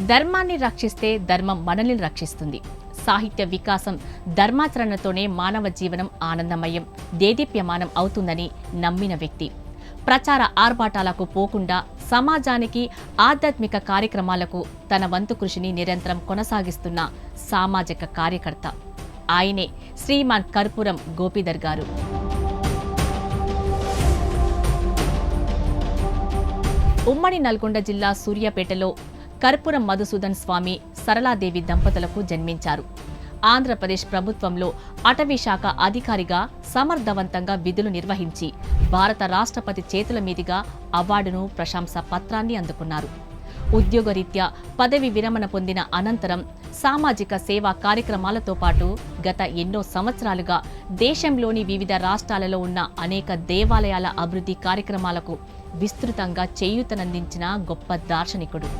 ధర్మాన్ని రక్షిస్తే ధర్మం మనల్ని రక్షిస్తుంది. సాహిత్య వికాసం ధర్మాచరణతోనే మానవ జీవనం ఆనందమయం దేదీప్యమానం అవుతుందని నమ్మిన వ్యక్తి. ప్రచార ఆర్భాటాలకు పోకుండా సమాజానికి ఆధ్యాత్మిక కార్యక్రమాలకు తన వంతు కృషిని నిరంతరం కొనసాగిస్తున్న సామాజిక కార్యకర్త. ఆయనే శ్రీమాన్ కర్పూరం గోపీధర్ గారు. ఉమ్మడి నల్గొండ జిల్లా సూర్యాపేటలో కర్పూరం మధుసూదన్ స్వామి సరళాదేవి దంపతులకు జన్మించారు. ఆంధ్రప్రదేశ్ ప్రభుత్వంలో అటవీ శాఖ అధికారిగా సమర్థవంతంగా విధులు నిర్వహించి భారత రాష్ట్రపతి చేతుల మీదుగా అవార్డును ప్రశంస పత్రాన్ని అందుకున్నారు. ఉద్యోగరీత్యా పదవి విరమణ పొందిన అనంతరం సామాజిక సేవా కార్యక్రమాలతో పాటు గత ఎన్నో సంవత్సరాలుగా దేశంలోని వివిధ రాష్ట్రాలలో ఉన్న అనేక దేవాలయాల అభివృద్ధి కార్యక్రమాలకు విస్తృతంగా చేయూతనందించిన గొప్ప దార్శనికుడు.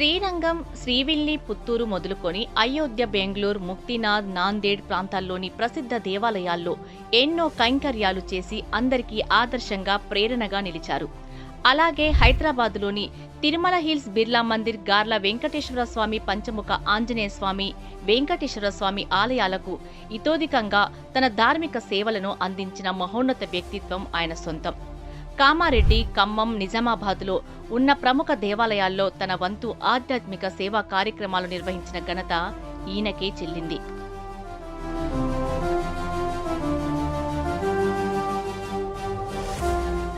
శ్రీరంగం శ్రీవిల్లి పుత్తూరు మొదలుకొని అయోధ్య బెంగళూరు ముక్తినాథ్ నాందేడ్ ప్రాంతాల్లోని ప్రసిద్ధ దేవాలయాల్లో ఎన్నో కైంకర్యాలు చేసి అందరికీ ఆదర్శంగా ప్రేరణగా నిలిచారు. అలాగే హైదరాబాద్లోని తిరుమల హిల్స్ బిర్లా మందిర్ గార్ల వెంకటేశ్వర స్వామి పంచముఖ ఆంజనేయ స్వామి వెంకటేశ్వర స్వామి ఆలయాలకు ఇతోధికంగా తన ధార్మిక సేవలను అందించిన మహోన్నత వ్యక్తిత్వం ఆయన సొంతం. కామారెడ్డి ఖమ్మం నిజామాబాద్లో ఉన్న ప్రముఖ దేవాలయాల్లో తన వంతు ఆధ్యాత్మిక సేవా కార్యక్రమాలు నిర్వహించిన ఘనత ఈయనకే చెల్లింది.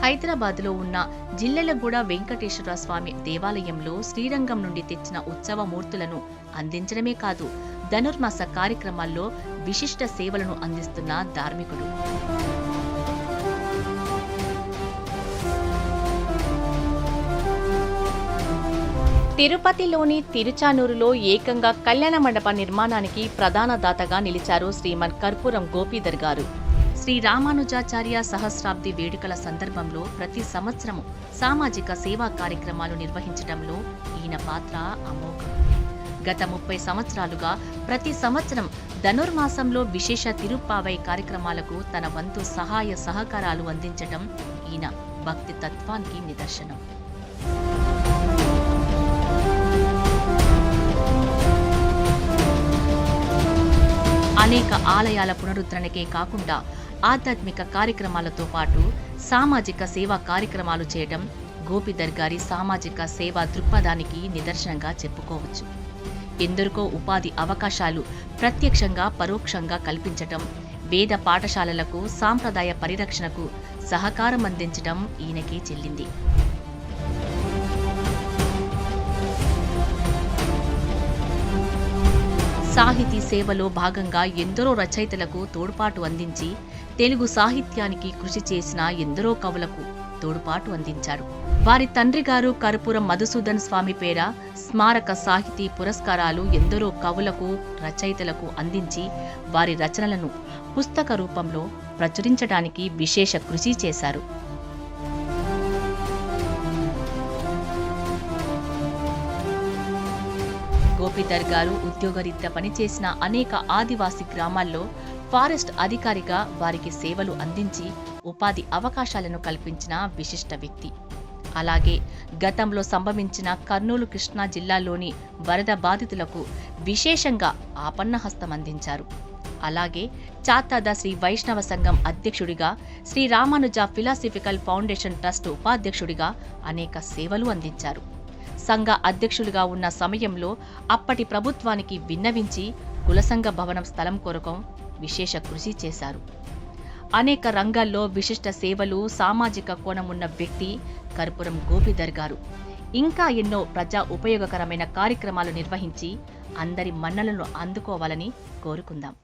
హైదరాబాద్లో ఉన్న జిల్లెలగూడ వెంకటేశ్వర స్వామి దేవాలయంలో శ్రీరంగం నుండి తెచ్చిన ఉత్సవ మూర్తులను అందించడమే కాదు ధనుర్మాస కార్యక్రమాల్లో విశిష్ట సేవలను అందిస్తున్న ధార్మికుడు. తిరుపతిలోని తిరుచానూరులో ఏకంగా కళ్యాణ మండప నిర్మాణానికి ప్రధాన దాతగా నిలిచారు శ్రీమన్ కర్పూరం గోపీధర్ గారు. శ్రీ రామానుజాచార్య సహస్రాబ్ది వేడుకల సందర్భంలో ప్రతి సంవత్సరము సామాజిక సేవా కార్యక్రమాలు నిర్వహించడంలో ఈయన పాత్ర అమోఘం. గత ముప్పై సంవత్సరాలుగా ప్రతి సంవత్సరం ధనుర్మాసంలో విశేష తిరుప్పావై కార్యక్రమాలకు తన వంతు సహాయ సహకారాలు అందించటం ఈయన భక్తి తత్వానికి నిదర్శనం. అనేక ఆలయాల పునరుద్ధరణకే కాకుండా ఆధ్యాత్మిక కార్యక్రమాలతో పాటు సామాజిక సేవా కార్యక్రమాలు చేయడం గోపిధర్ గారి సామాజిక సేవా దృక్పథానికి నిదర్శనంగా చెప్పుకోవచ్చు. ఎందరికో ఉపాధి అవకాశాలు ప్రత్యక్షంగా పరోక్షంగా కల్పించటం వేద పాఠశాలలకు సాంప్రదాయ పరిరక్షణకు సహకారం అందించడం ఈయనకే చెల్లింది. సాహితీ సేవలో భాగంగా ఎందరో రచయితలకు తోడ్పాటు అందించి తెలుగు సాహిత్యానికి కృషి చేసిన ఎందరో కవులకు తోడ్పాటు అందించారు. వారి తండ్రి గారు కర్పూరం మధుసూదన్ స్వామి పేర స్మారక సాహితీ పురస్కారాలు ఎందరో కవులకు రచయితలకు అందించి వారి రచనలను పుస్తక రూపంలో ప్రచురించడానికి విశేష కృషి చేశారు. గోపీధర్ గారు ఉద్యోగరీత్యా పనిచేసిన అనేక ఆదివాసీ గ్రామాల్లో ఫారెస్ట్ అధికారిగా వారికి సేవలు అందించి ఉపాధి అవకాశాలను కల్పించిన విశిష్ట వ్యక్తి. అలాగే గతంలో సంభవించిన కర్నూలు కృష్ణా జిల్లాలోని వరద బాధితులకు విశేషంగా ఆపన్నహస్తం అందించారు. అలాగే చాతాద శ్రీ వైష్ణవ సంఘం అధ్యక్షుడిగా Sri Ramanuja philosophical foundation trust ఉపాధ్యక్షుడిగా అనేక సేవలు అందించారు. సంఘ అధ్యక్షులుగా ఉన్న సమయంలో అప్పటి ప్రభుత్వానికి విన్నవించి కులసంఘ భవనం స్థలం కొరకం విశేష కృషి చేశారు. అనేక రంగాల్లో విశిష్ట సేవలు సామాజిక కోణమున్న వ్యక్తి కర్పూరం గోపీధర్ గారు. ఇంకా ఎన్నో ప్రజా ఉపయోగకరమైన కార్యక్రమాలు నిర్వహించి అందరి మన్నలను అందుకోవాలని కోరుకుందాం.